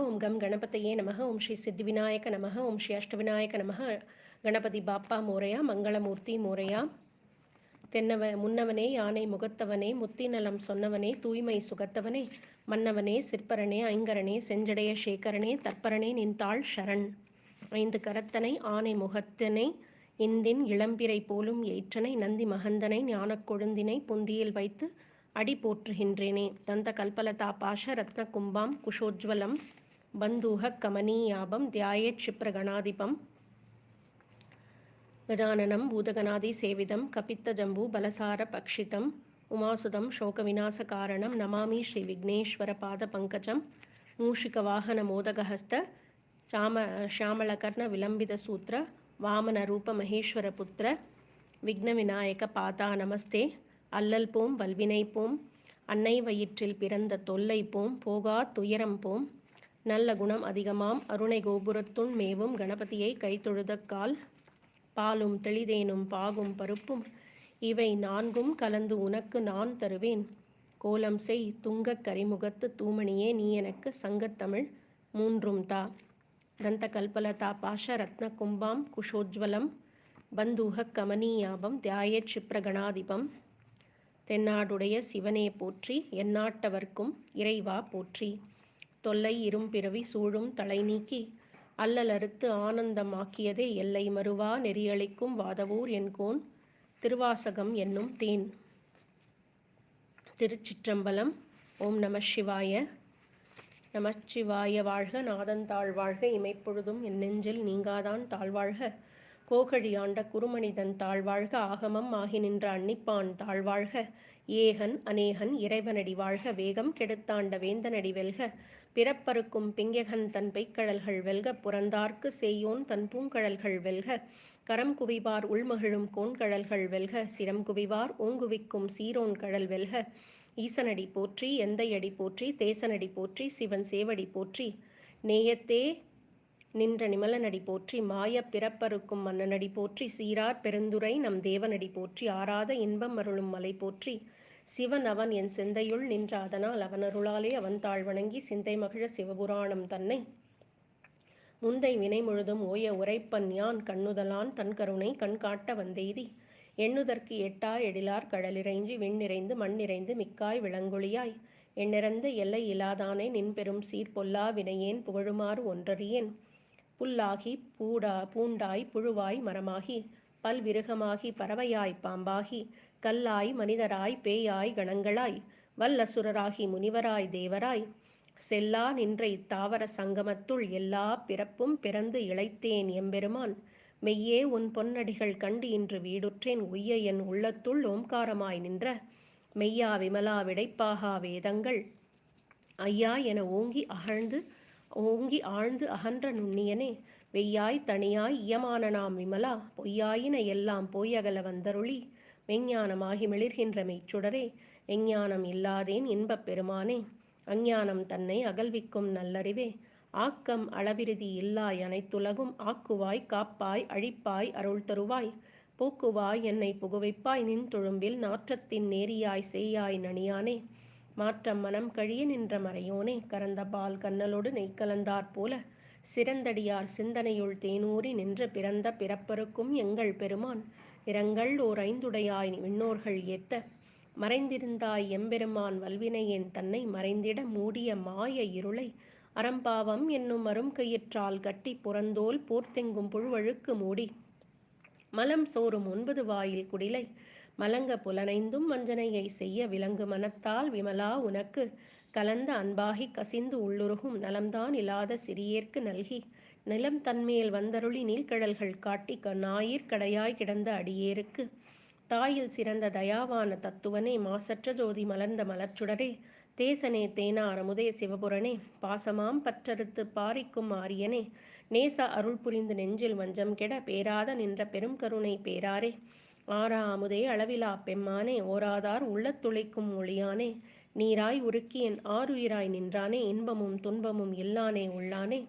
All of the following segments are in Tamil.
ஓம் கம் கணபதையே நமக ஓம் ஸ்ரீ சித்திவிநாயக நமக ஓம் ஸ்ரீ அஷ்டவிநாயக நமக கணபதி பாப்பா மோரையா மங்களமூர்த்தி மோரையா. தென்னவ முன்னவனே யானை முகத்தவனே முத்தி நலம் சொன்னவனே தூய்மை சுகத்தவனே மன்னவனே சிற்பரனே ஐங்கரனே செஞ்சடைய சேகரனே தற்பரனே நின்றாள் ஷரண் ஐந்து கரத்தனை ஆனை முகத்தனை இந்தின் இளம்பிறை போலும் ஏற்றனை நந்தி மகந்தனை ஞானக் கொழுந்தினை புந்தியில் வைத்து அடி போற்றுகின்றேனே. தந்த கல்பலதா பாஷ ரத்ன கும்பாம் குஷோஜ்வலம் பந்தூக கமனீயாபம் தியாயேட் க்ஷிப்ரகணாதிபம். கஜானனம் பூதகணாதி சேவிதம் கபித்த ஜம்பு பலசார பக்ஷிதம் உமாசுதம் சோக விநாச காரணம் நமாமி ஸ்ரீ விக்னேஸ்வர பாத பங்கஜம் மூஷிக வாகன மோதகஹஸ்த சாம ஷியாமலகர்ண விலம்பித சூத்திர வாமன ரூப மகேஸ்வர புத்திர விக்ன விநாயக பாதா நமஸ்தே அல்லல் போம் வல்வினை போம் அன்னை வயிற்றில் பிறந்த தொல்லை போம் போகா துயரம் போம் நல்ல குணம் அதிகமாம். அருணை கோபுரத்துண் மேவும் கணபதியை கைத்தொழுதக்கால் பாலும் தெளிதேனும் பாகும் பருப்பும் இவை நான்கும் கலந்து உனக்கு நான் தருவேன். கோலம் செய் துங்கக் கரிமுகத்து தூமணியே நீ எனக்கு சங்கத்தமிழ் மூன்றும் தா. தந்த கல்பலதா பாஷ ரத்ன கும்பாம் குஷோஜ்வலம் பந்தூக கமனீயாபம் தியாய கணாதிபம் தென்னாடுடைய சிவனே போற்றி எந்நாட்டவர்க்கும் இறைவா போற்றி. தொல்லை இரும்பிறவி சூழும் தலை நீக்கி அல்லலறுத்து ஆனந்தமாக்கியதே எல்லை மறுவா நெறியளிக்கும் வாதவூர் என்கோன் திருவாசகம் என்னும் தேன். திருச்சிற்றம்பலம். ஓம் நம சிவாய. நமச்சிவாய வாழ்க. நாதன் தாழ்வாழ்க இமைப்பொழுதும் என் நெஞ்சில் நீங்காதான் தாழ்வாழ்க கோகழி ஆண்ட குருமனிதன் தாழ்வாழ்க ஆகமம் ஆகி நின்ற அன்னிப்பான் தாழ்வாழ்க ஏகன் அநேகன் இறைவனடி வாழ்க. வேகம் கெடுத்தாண்ட வேந்தனடி வெல்க. பிறப்பறுக்கும் பிங்ககன் தன் பெய்க்கழல்கள் வெல்க புறந்தார்க்கு செய்யோன் தன் பூங்கடல்கள் வெல்க. கரம் குவிவார் உள்மகிழும் கோண்கடல்கள் வெல்க சிரம் குவிவார் ஓங்குவிக்கும் சீரோன் கழல் வெல்க. ஈசனடி போற்றி எந்தையடி போற்றி தேசனடி போற்றி சிவன் சேவடி போற்றி. நேயத்தே நின்ற நிமலனடி போற்றி மாய பிறப்பருக்கும் மன்னனடி போற்றி சீரார் பெருந்துரை நம் தேவனடி போற்றி ஆராத இன்பம் அருளும் மலை போற்றி. சிவன் அவன் என் சிந்தையுள் நின்ற அதனால் அவனருளாலே அவன் தாழ் வணங்கி சிந்தை மகிழ சிவபுராணம் தன்னை. முந்தை வினை முழுதும் ஓய உரைப்பன் யான் கண்ணுதலான் தன் கருணை கண்காட்ட வந்தெய்தி. எண்ணுதற்கு எட்டா எழிலார் கடலிறைஞ்சி விண்ணிறைந்து மண்ணிறைந்து மிக்காய் விளங்குழியாய். எண்ணிறந்த எல்லை இலாதானே நின்பெரும் சீர் பொல்லா வினையேன் புகழுமாறு ஒன்றறியேன். புல்லாகி பூடா பூண்டாய் புழுவாய் மரமாகி. பல்விருகமாகி பறவையாய் பாம்பாகி கல்லாய் மனிதராய் பேயாய் கணங்களாய் வல்லசுரராகி முனிவராய் தேவராய் செல்லா நின்ற இத்தாவர சங்கமத்துள் எல்லா பிறப்பும் பிறந்து இழைத்தேன் எம்பெருமான். மெய்யே உன் பொன்னடிகள் கண்டு இன்று வீடுற்றேன் உய்ய என் உள்ளத்துள் ஓம்காரமாய் நின்ற மெய்யா விமலா விடைப்பாகா வேதங்கள். ஐயா என ஓங்கி அகழ்ந்து ஓங்கி ஆழ்ந்து அகன்ற நுண்ணியனே வெய்யாய் தனியாய் இயமான நாம் விமலா பொய்யாயின எல்லாம் பொய்யகல வந்தருளி மெஞ்ஞானமாகி மிளிர்கின்ற மெய்ச்சுடரே எஞ்ஞானம் இல்லாதேன் இன்பப் பெருமானே அஞ்ஞானம் தன்னை அகல்விக்கும் நல்லறிவே ஆக்கம் அளவிருதி இல்லாய் அனைத்துலகும் ஆக்குவாய் காப்பாய் அழிப்பாய் அருள் தருவாய் போக்குவாய் என்னை புகுவைப்பாய் நின் தொழும்பில் நாற்றத்தின் நேரியாய் செய்யாய் நனியானே மாற்றம் மனம் கழிய நின்ற மறையோனே கரந்த பால் கண்ணலோடு நெய்க்கலந்தாற் போல சிறந்தடியார் சிந்தனையுள் தேனூறி நின்று பிறந்த பிறப்பருக்கும் எங்கள் பெருமான். இரங்கள் ஓர் ஐந்துடையாய் விண்ணோர்கள் ஏத்த. மறைந்திருந்தாய் எம்பெருமான் வல்வினையேன் தன்னை மறைந்திட மூடிய மாய இருளை. அறம்பாவம் என்னும் அரும் கயிற்றால் கட்டி புறந்தோல் போர்த்தெங்கும் புழுவழுக்கு மூடி. மலம் சோறும் ஒன்பது வாயில் குடிலை. மலங்க புலனைந்தும் வஞ்சனையை செய்ய விலங்கு மனத்தால் விமலா உனக்கு. கலந்த அன்பாகி கசிந்து உள்ளுருகும் நலம்தான் இல்லாத சிறியேற்கு நல்கி நிலம் தன்மேல் வந்தருளி நீழ்கடல்கள் காட்டி ஞாயிற் கடையாய் கிடந்த அடியேருக்கு. தாயில் சிறந்த தயாவான தத்துவனே மாசற்ற ஜோதி மலர்ந்த மலர்ச்சுடரே தேசனே தேனார் அமுதே சிவபுரனே பாசமாம் பற்றறுத்து பாரிக்கும் ஆரியனே நேச அருள் புரிந்து நெஞ்சில் வஞ்சம் கெட பேராத நின்ற பெரும் கருணை பேராரே. ஆறா அமுதே அளவிலா பெம்மானே ஓராதார் உள்ளத்துளைக்கும் ஒளியானே நீராய் உருக்கி என் ஆறுயிராய் நின்றானே இன்பமும் துன்பமும் இல்லானே உள்ளானே.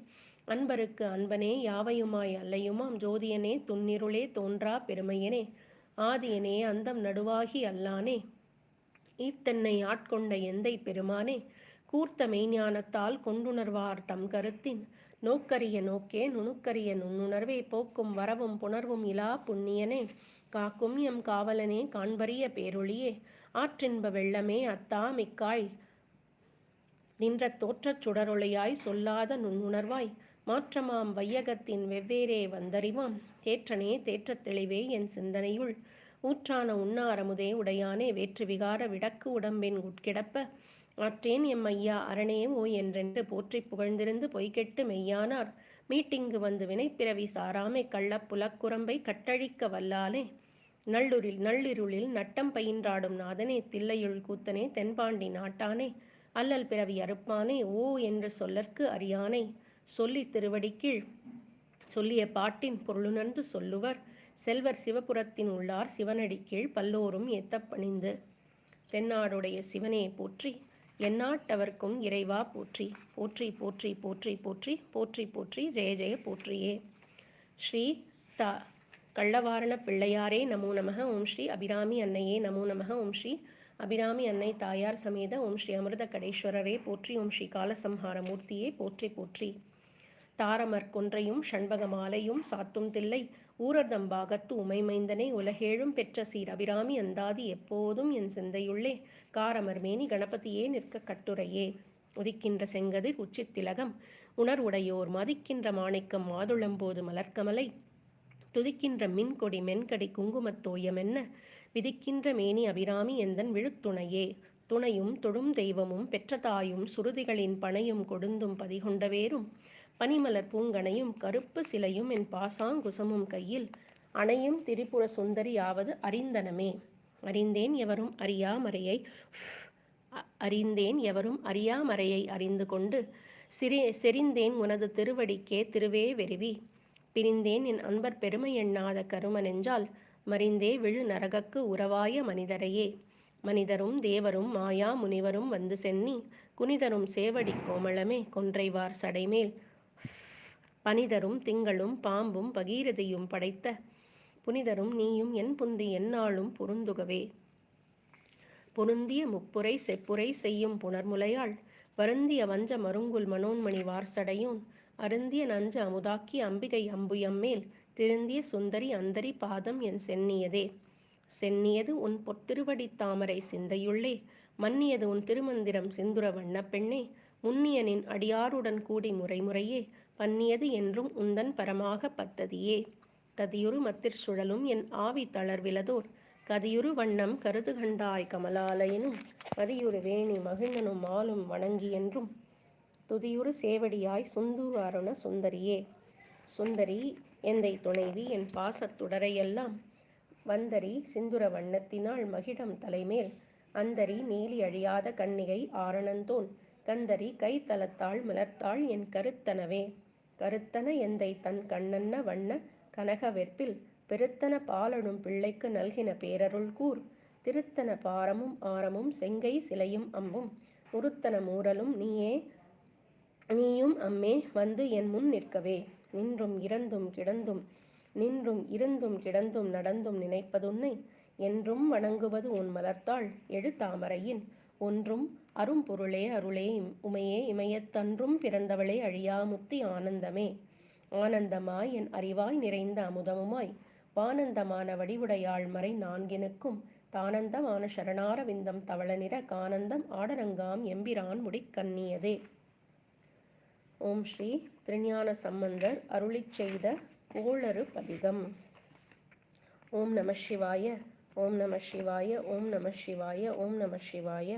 அன்பருக்கு அன்பனே யாவையுமாய் அல்லையுமாம்? ஜோதியனே துன்னிருளே தோன்றா பெருமையனே. ஆதியனே அந்தம் நடுவாகி அல்லானே. ஈத்தன்னை ஆட்கொண்ட எந்தை பெருமானே. கூர்த்த மெய்ஞானத்தால் கொண்டுணர்வார் தம் கருத்தின். நோக்கரிய நோக்கே நுணுக்கரிய நுண்ணுணர்வே போக்கும் வரவும் புணர்வும் இலா புண்ணியனே. காக்கும் எம் காவலனே காண்பரிய பேரொழியே. ஆற்றின்ப வெள்ளமே அத்தாமிக்காய். நின்ற தோற்றச் சுடரொளியாய் சொல்லாத நுண்ணுணர்வாய். மாற்றமாம் வையகத்தின் வெவ்வேறே வந்தறிவாம். தேற்றனே தேற்றத் தெளிவே என் சிந்தனையுள். ஊற்றான உண்ணாரமுதே உடையானே வேற்று விகார விடக்கு உடம்பின் உட்கிடப்ப. ஆற்றேன் எம் ஐயா அரணே ஓ என்றென்று போற்றி புகழ்ந்திருந்து பொய்கெட்டு மெய்யானார். மீட்டிங்கு வந்து வினைப்பிறவி சாராமை கள்ளப் புலக்குரம்பை கட்டழிக்க வல்லாலே. நல்லுரில் நள்ளிருளில் நட்டம் பயின்றாடும் நாதனே தில்லையுள் கூத்தனே தென்பாண்டி நாட்டானே அல்லல் பிறவி அறுப்பானே ஓ என்று சொல்லற்கு அறியானை சொல்லி திருவடிக்கீழ் சொல்லிய பாட்டின் பொருளுணர்ந்து சொல்லுவர். செல்வர் சிவபுரத்தின் உள்ளார் சிவனடி கீழ் பல்லோரும் எத்தப்பணிந்து தென்னாடுடைய சிவனே போற்றி எந்நாட்டவர்க்கும் இறைவா போற்றி போற்றி போற்றி போற்றி போற்றி போற்றி போற்றி ஜெய ஜெய போற்றியே. ஸ்ரீ த கள்ளவாரண பிள்ளையாரே நமோ நமக. ஓம் ஸ்ரீ அபிராமி அன்னையே நமோ நமக. ஓம் ஸ்ரீ அபிராமி அன்னை தாயார் சமேத. ஓம் ஸ்ரீ அமிர்த கடேஸ்வரரே போற்றி. ஓம் ஸ்ரீ காலசம்ஹார மூர்த்தியே போற்றி போற்றி. தாரமர் கொன்றையும் ஷண்பக மாலையும் சாத்தும் தில்லை. ஊரர்தம்பாகத்து உமைமைந்தனை. உலகேழும் பெற்ற சீர் அபிராமி அந்தாதி எப்போதும் என் சிந்தையுள்ளே. காரமர் மேனி கணபதியே நிற்க கட்டுரையே. உதிக்கின்ற செங்கதிர் உச்சித்திலகம். உணர்வுடையோர் மதிக்கின்ற மாணிக்கம். மாதுளம்போது மலர்க்கமலை. துதிக்கின்ற மின்கொடி மென்கடி குங்குமத்தோயமென்ன விதிக்கின்ற மேனி அபிராமி எந்தன் விழுத்துணையே? துணையும் தொடும் தெய்வமும் பெற்ற தாயும் சுருதிகளின் பனையும் கொடுந்தும் பதிகொண்டவேரும் பனிமலர் பூங்கனையும் கருப்பு சிலையும் என் பாசாங்குசமும் கையில். அணையும் திரிபுர சுந்தரியாவது அறிந்தனமே? அறிந்தேன் எவரும் அறியாமறையை அறிந்தேன் எவரும் அறியாமறையை அறிந்து கொண்டு. சிறி செறிந்தேன் உனது திருவடிக்கே திருவே வெறுவி. பிரிந்தேன் என் அன்பர் பெருமை எண்ணாத கருமனென்றால் மறிந்தே விழு நரகக்கு உறவாய மனிதரையே. மனிதரும் தேவரும் மாயா முனிவரும் வந்து சென்னி குனிதரும் சேவடி கோமளமே கொன்றைவார் சடைமேல். பனிதரும் திங்களும் பாம்பும் பகீரதியும் படைத்த புனிதரும் நீயும் என் புந்தி எந்நாளும் பொருந்துகவே. பொருந்திய முப்புரை செப்புரை செய்யும் புனர்முலையாள் வருந்திய வஞ்ச மருங்குல் மனோன்மணி வார்சடையோன் அருந்திய நஞ்ச அமுதாக்கி அம்பிகை அம்புயம்மேல் திருந்திய சுந்தரி அந்தரி பாதம் என் சென்னியதே. சென்னியது உன் பொத்திருவடி தாமரை சிந்தையுள்ளே. மன்னியது உன் திருமந்திரம் சிந்துர வண்ண பெண்ணே. முன்னியனின் அடியாருடன் கூடி முறைமுறையே. பன்னியது என்றும் உந்தன் பரமாக பத்ததியே. ததியுரு மத்திர் சுழலும் என் ஆவி தளர்விலதோர் கதியுரு வண்ணம் கருது கண்டாய் கமலாலயனும் கதியுறு வேணி மகிழ்ந்தனும் மாலும் வணங்கி என்றும் துதியுறு சேவடியாய் சுந்தூர் அருண சுந்தரியே. சுந்தரி எந்தை துணைவி என் பாசத்துடரையெல்லாம் வந்தரி சிந்துர வண்ணத்தினால் மகிடம் தலைமேல். அந்தரி நீலி அழியாத கண்ணிகை ஆரணந்தோன். கந்தரி கைத்தலத்தாள் மலர்த்தாள் என் கருத்தனவே. கருத்தன எந்தை தன் கண்ணன்ன வண்ண கனக வெற்பில். பெருத்தன பாலனும் பிள்ளைக்கு நல்கின பேரருள் கூர். திருத்தன பாரமும் ஆரமும் செங்கை சிலையும் அம்பும். உருத்தன மூரலும் நீயே நீயும் அம்மே வந்து என் முன் நிற்கவே. நின்றும் இறந்தும் கிடந்தும் நின்றும் இருந்தும் கிடந்தும் நடந்தும் நினைப்பதுன்னை என்றும் வணங்குவது உன் மலர்த்தாள் எழுத்தாமரையின். ஒன்றும் அரும்பொருளே அருளே உமையே இமயத்தன்றும் பிறந்தவளே அழியாமுத்தி ஆனந்தமே. ஆனந்தமாய் என் அறிவாய் நிறைந்த அமுதமுமாய் வானந்தமான வடிவுடையாள் மறை நான்கினுக்கும். தானந்தமான சரணாரவிந்தம் தவள நிற கானந்தம் ஆடரங்காம் எம்பிரான் முடிக்கண்ணியதே. ஓம் ஸ்ரீ திருஞான சம்பந்தர் அருளி செய்த கோளறு பதிகம் ஓம் நம சிவாய ஓம் நம சிவாய ஓம் நம சிவாய ஓம் நம சிவாய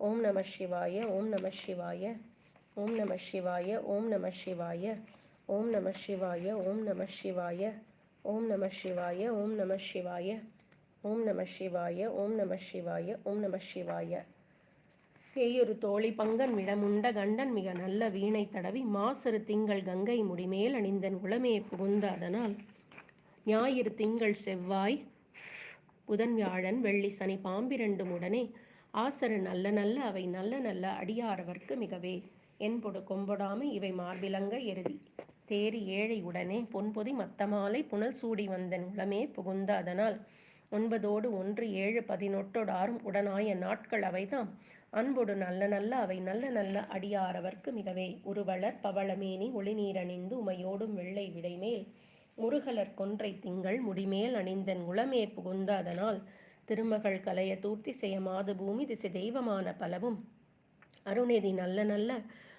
ஓம் நம சிவாய ஓம் நம சிவாய ஓம் நம சிவாய ஓம் நம சிவாய ஓம் நம சிவாய ஓம் நம சிவாய ஓம் நம சிவாய ஓம் நம சிவாய ஓம் நம சிவாய ஓம் நம சிவாய ஓம் நம சிவாய பேயொரு தோழி பங்கன் விடமுண்ட கண்டன் மிக நல்ல வீணை தடவி மாசரு திங்கள் கங்கை முடிமேல் அணிந்தன் உளமே புகுந்த அதனால். ஞாயிறு திங்கள் செவ்வாய் புதன் வியாழன் வெள்ளி சனி பாம்பிரண்டும் உடனே ஆசரு நல்ல நல்ல அவை நல்ல நல்ல அடியாரவர்க்கு மிகவே. என்பொடு கொம்பொடாமை இவை மார்பிலங்க எருதி. தேரி ஏழை உடனே பொன்பொதி மத்தமாலை புனல் சூடி வந்தன் உளமே புகுந்த அதனால். ஒன்பதோடு ஒன்று ஏழு பதினொட்டோடாரும் உடனாய நாட்கள் அவைதாம். அன்பொடு நல்ல நல்ல அவை நல்ல நல்ல அடியாரவர்க்கு மிகவே. உருவளர் பவளமேனி ஒளிநீரணிந்து உமையோடும் வெள்ளை விடைமேல். முருகலர் கொன்றை திங்கள் முடிமேல் அணிந்தன் உளமே புகுந்த அதனால். திருமகள் கலைய தூர்த்தி செய்ய மாது பூமி திசை தெய்வமான பலவும். அருணெதி நல்ல நல்ல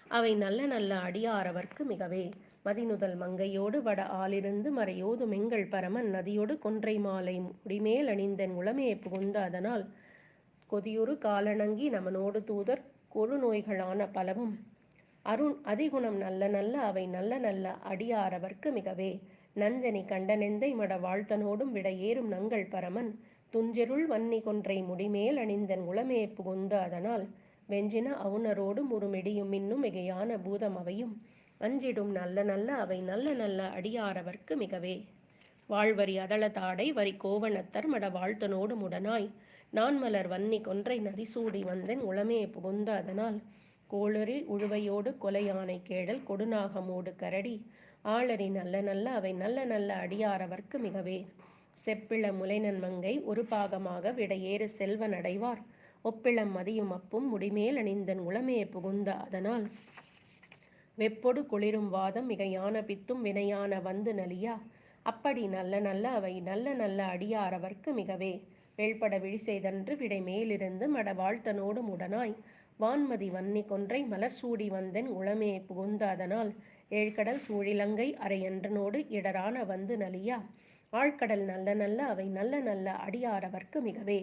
அவை நல்ல நல்ல அடியாரவர்க்கு மிகவே. மதிநுதல் மங்கையோடு வட ஆலிருந்து மறையோது மெங்கள் பரமன் நதியோடு கொன்றை மாலை முடிமேல் அணிந்தன் உளமே புகுந்த அதனால். கொதியுறு காலணங்கி நமனோடு தூதர் கொழு நோய்களான பலவும். அருண் அதிகுணம் நல்ல நல்ல அவை நல்ல நல்ல அடியாரவர்க்கு மிகவே. நஞ்சனி கண்டனெந்தை மட வாழ்த்தனோடும் விடையேறும் நங்கள் பரமன். துஞ்செருள் வன்னி கொன்றை முடிமேல் அணிந்தன் உளமே புகுந்த அதனால். வெஞ்சின அவுணரோடும் உருமிடியும் இன்னும் மிகையான பூதம் அவையும். அஞ்சிடும் நல்ல நல்ல அவை நல்ல நல்ல அடியாரவர்க்கு மிகவே. வாழ்வரி அதள தாடை வரி கோவணத்தர் மட வாழ்த்தனோடும் உடனாய். நான் மலர் வன்னி கொன்றை நதிசூடி வந்தேன் உளமே புகுந்த அதனால். கோளறி உழுவையோடு கொலையானை கேடல் கொடுநாகமோடு கரடி. ஆளறி நல்ல நல்ல அவை நல்ல நல்ல அடியாரவர்க்கு மிகவே. செப்பிள முலைநன் மங்கை ஒரு பாகமாக விடையேறு செல்வன் அடைவார் ஒப்பிளம் மதியும் அப்பும் முடிமேல் அணிந்தன் உளமே புகுந்த அதனால். வெப்பொடு குளிரும் வாதம் மிகையான பித்தும் வினையான வந்து நலியா. அப்படி நல்ல நல்ல அவை நல்ல நல்ல அடியாரவர்க்கு மிகவே. வேள்பட விழி செய்தன்று விடை மேலிருந்து மட வாழ்த்தனோடு முடனாய் வான்மதி வன்னி கொன்றை மலர் சூடி வந்தன் உளமே புகுந்த அதனால் ஏழ்கடல் சூழிலங்கை அரையன்றனோடு இடரான வந்து நலியா ஆழ்கடல் நல்ல நல்ல அவை நல்ல நல்ல அடியாரவர்க்கு மிகவே.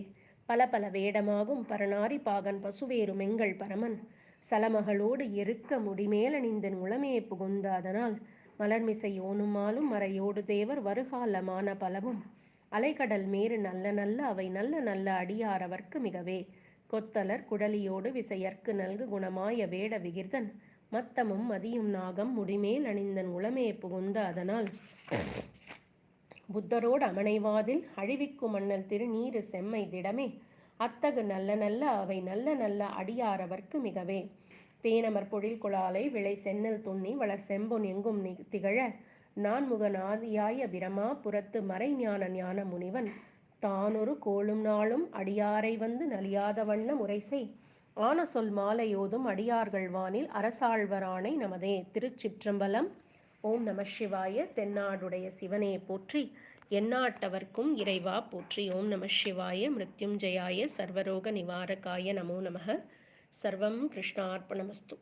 பல பல வேடமாகும் பரணாரி பாகன் பசுவேறு மெங்கள் பரமன் சலமகளோடு எருக்க முடிமேலணிந்தன் உளமே புகுந்த அதனால் மலர்மிசை ஓனுமாலும் மறையோடு தேவர் வருகாலமான பலவும். அலைகடல் மேறு நல்ல நல்ல அவை நல்ல நல்ல அடியாரவர்க்கு மிகவே. கொத்தலர் குடலியோடு விசையர்க்கு நல்கு குணமாய வேட விகிர்தன். மத்தமும் மதியும் நாகம் முடிமேல் அணிந்தன் உளமே புகுந்த அதனால். புத்தரோடு அமனைவாதில் அழிவிக்கு மன்னல் திருநீரு செம்மை திடமே. அத்தகு நல்ல நல்ல அவை நல்ல நல்ல அடியாரவர்க்கு மிகவே. தேனமர் பொழில் குழாலை விளை சென்னல் துண்ணி வளர் செம்பொன் எங்கும் திகழ. நான்முகநாதியாய பிரமா புறத்து மறைஞான ஞான முனிவன் தானொரு கோளும் நாளும் அடியாரை வந்து நலியாத வண்ண முறைசை ஆன சொல் மாலையோதும் அடியார்கள் வானில் அரசாழ்வரானை நமதே திருச்சிற்றம்பலம். ஓம் நம சிவாய தென்னாடுடைய சிவனே போற்றி எந்நாட்டவர்க்கும் இறைவா போற்றி. ஓம் நம சிவாய மிருத்யுஞ்சயாய சர்வரோக நிவாரகாய நமோ நமக. சர்வம் கிருஷ்ணார்ப்பணமஸ்து.